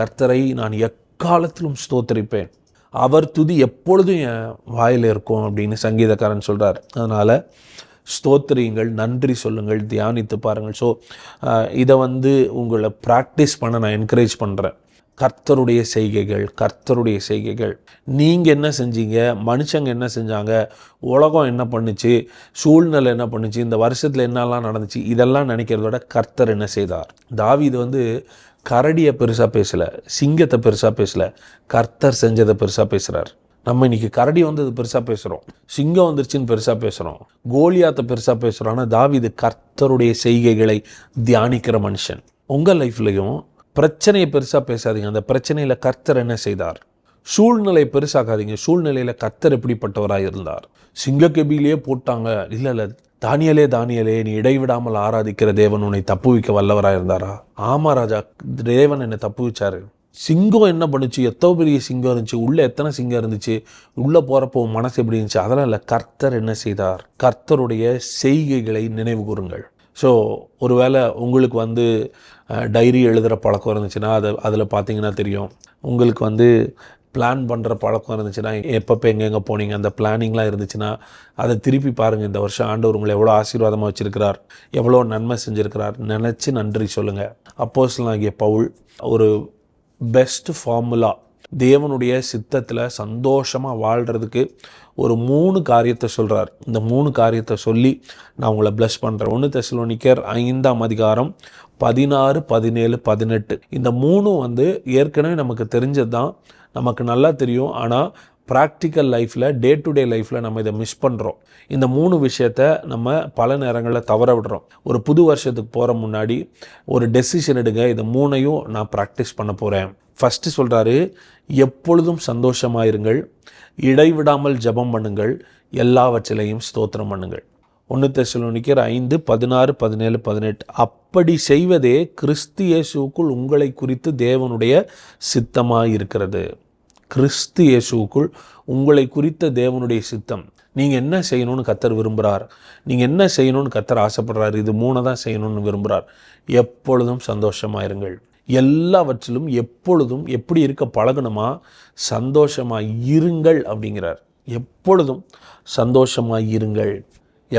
கர்த்தரை நான் எக்காலத்திலும் ஸ்தோத்தரிப்பேன். அவர் துதி எப்பொழுதும் என் வாயில் இருக்கும் அப்படின்னு சங்கீதக்காரன் சொல்கிறார் அதனால் ஸ்தோத்திரியுங்கள் நன்றி சொல்லுங்கள் தியானித்து பாருங்கள். ஸோ இதை வந்து உங்களை ப்ராக்டிஸ் பண்ண நான் என்கரேஜ் பண்ணுறேன் கர்த்தருடைய செய்கைகள் கர்த்தருடைய செய்கைகள். நீங்கள் என்ன செஞ்சீங்க? மனுஷங்க என்ன செஞ்சாங்க? உலகம் என்ன பண்ணுச்சு? சூழ்நிலை என்ன பண்ணுச்சு? இந்த வருஷத்தில் என்னெல்லாம் நடந்துச்சு? இதெல்லாம் நினைக்கிறத விட கர்த்தர் என்ன செய்தார்? தாவி இது வந்து கரடியை பெருசாக பேசலை சிங்கத்தை பெருசாக பேசலை கர்த்தர் செஞ்சதை பெருசாக பேசுகிறார் நம்ம இன்னைக்கு கரடி வந்தது பெருசாக பேசுகிறோம் சிங்கம் வந்துருச்சுன்னு பெருசாக பேசுகிறோம் கோலியாத்தை பெருசாக பேசுகிறோம் ஆனால் தாவீது கர்த்தருடைய செய்கைகளை தியானிக்கிற மனுஷன். உங்கள் லைஃப்லையும் பிரச்சனையை பெருசாக பேசாதீங்க அந்த பிரச்சனையில் கர்த்தர் என்ன செய்தார்? சூழ்நிலை பெருசாக்காதீங்க சூழ்நிலையில் கர்த்தர் எப்படிப்பட்டவராக இருந்தார் சிங்கக்கபிலேயே போட்டாங்க இல்லை இல்லை தானியலே தானியலே நீ இடைவிடாமல் ஆராதிக்கிற தேவன் உன்னை தப்புவிக்க வல்லவராக இருந்தாரா ஆமா ராஜா தேவன் என்னை தப்புவிச்சாரு. சிங்கம் என்ன பண்ணுச்சு? எத்தோ பெரிய சிங்கம் இருந்துச்சு? உள்ளே எத்தனை சிங்கம் இருந்துச்சு? உள்ளே போகிறப்போ உன் மனசு எப்படி இருந்துச்சு? அதெல்லாம் இல்லை. கர்த்தர் என்ன செய்தார்? கர்த்தருடைய செய்கைகளை நினைவு கூறுங்கள். ஸோ ஒருவேளை உங்களுக்கு வந்து டைரி எழுதுகிற பழக்கம் இருந்துச்சுன்னா அதை அதில் பார்த்தீங்கன்னா தெரியும். உங்களுக்கு வந்து பிளான் பண்ணுற பழக்கம் இருந்துச்சுன்னா எப்பப்போ எங்கெங்கே போனீங்க அந்த பிளானிங்லாம் இருந்துச்சுன்னா அதை திருப்பி பாருங்கள் இந்த வருஷம் ஆண்டவர் உங்களை எவ்வளோ ஆசீர்வாதமாக வச்சுருக்கிறார் எவ்வளோ நன்மை செஞ்சுருக்கிறார். நினச்சி நன்றி சொல்லுங்கள் அப்போஸ்லாகிய பவுல் ஒரு பெஸ்ட் ஃபார்முலா தேவனுடைய சித்தத்தில் சந்தோஷமாக வாழ்கிறதுக்கு ஒரு மூணு காரியத்தை சொல்கிறார் இந்த மூணு காரியத்தை சொல்லி நான் உங்களை ப்ளஸ் பண்ணுறேன் ஒன்று தெசலோனிக்கர் ஐந்தாம் அதிகாரம் பதினாறு பதினேழு பதினெட்டு. இந்த மூணும் வந்து ஏற்கனவே நமக்கு தெரிஞ்சது தான் நமக்கு நல்லா தெரியும். ஆனால் ப்ராக்டிக்கல் லைஃப்பில் டே டு டே லைஃப்பில் நம்ம இதை மிஸ் பண்ணுறோம் இந்த மூணு விஷயத்த நம்ம பல நேரங்களில் தவற விடுறோம். ஒரு புது வருஷத்துக்கு போகிற முன்னாடி ஒரு டெசிஷன் எடுங்க. இந்த மூணையும் நான் ப்ராக்டிஸ் பண்ண போகிறேன் ஃபஸ்ட்டு சொல்கிறாரு எப்பொழுதும் சந்தோஷமாயிருங்கள் இடைவிடாமல் ஜெபம் பண்ணுங்கள். எல்லாவற்றிலையும் ஸ்தோத்திரம் பண்ணுங்கள். ஒன்று தெசலோனிக்கர் ஐந்து பதினாறு பதினேழு பதினெட்டு அப் அப்படி செய்வதே கிறிஸ்து இயேசுக்குள் உங்களை குறித்து தேவனுடைய சித்தமாக இருக்கிறது கிறிஸ்து இயேசுவுக்குள் உங்களை குறித்த தேவனுடைய சித்தம். நீங்கள் என்ன செய்யணும்னு கத்தர் விரும்புகிறார் நீங்கள் என்ன செய்யணும்னு கத்தர் ஆசைப்படுறார்? இது மூணை தான் செய்யணும்னு விரும்புகிறார் எப்பொழுதும் சந்தோஷமாயிருங்கள். எல்லாவற்றிலும் எப்பொழுதும் எப்படி இருக்க பழகணுமா? சந்தோஷமாக இருங்கள் அப்படிங்கிறார். எப்பொழுதும் சந்தோஷமாக இருங்கள்.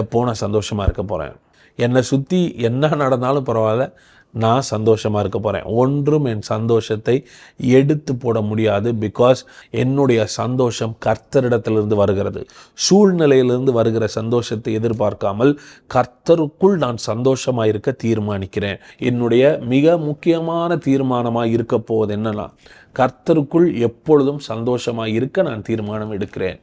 எப்போ நான் சந்தோஷமாக இருக்க போகிறேன் என்னை சுற்றி என்ன நடந்தாலும் பரவாயில்ல நான் சந்தோஷமாக இருக்க போகிறேன் ஒன்றும் என் சந்தோஷத்தை எடுத்து போட முடியாது பிகாஸ் என்னுடைய சந்தோஷம் கர்த்தரிடத்திலிருந்து வருகிறது. சூழ்நிலையிலிருந்து வருகிற சந்தோஷத்தை எதிர்பார்க்காமல் கர்த்தருக்குள் நான் சந்தோஷமாக இருக்க தீர்மானிக்கிறேன். என்னுடைய மிக முக்கியமான தீர்மானமாக இருக்க போவது என்னன்னா கர்த்தருக்குள் எப்பொழுதும் சந்தோஷமாக இருக்க நான் தீர்மானம் எடுக்கிறேன்.